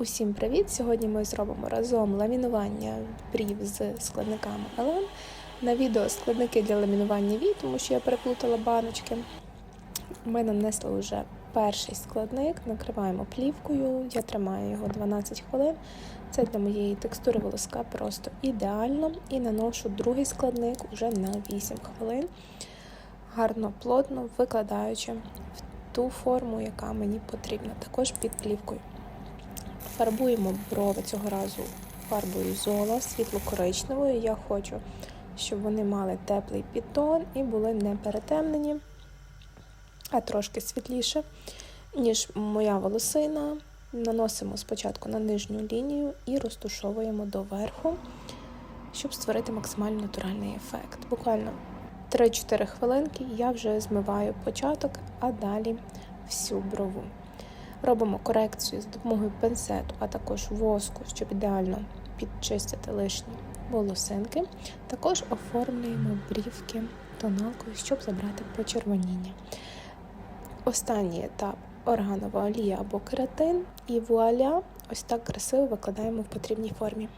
Усім привіт! Сьогодні ми зробимо разом ламінування брів з складниками LM. На відео складники для ламінування вій, тому що я переплутала баночки. Ми нанесли вже перший складник, накриваємо плівкою. Я тримаю його 12 хвилин. Це для моєї текстури волоска просто ідеально. І наношу другий складник вже на 8 хвилин, гарно плотно викладаючи в ту форму, яка мені потрібна, також під плівкою. Фарбуємо брови цього разу фарбою зола світло-коричневою. Я хочу, щоб вони мали теплий підтон і були не перетемнені, а трошки світліше, ніж моя волосина. Наносимо спочатку на нижню лінію і розтушовуємо доверху, щоб створити максимально натуральний ефект. Буквально 3-4 хвилинки я вже змиваю початок, а далі всю брову. Робимо корекцію з допомогою пенсету, а також воску, щоб ідеально підчистити лишні волосинки. Також оформлюємо брівки тоналкою, щоб забрати почервоніння. Останній етап органова олія або кератин, і вуаля, ось так красиво викладаємо в потрібній формі.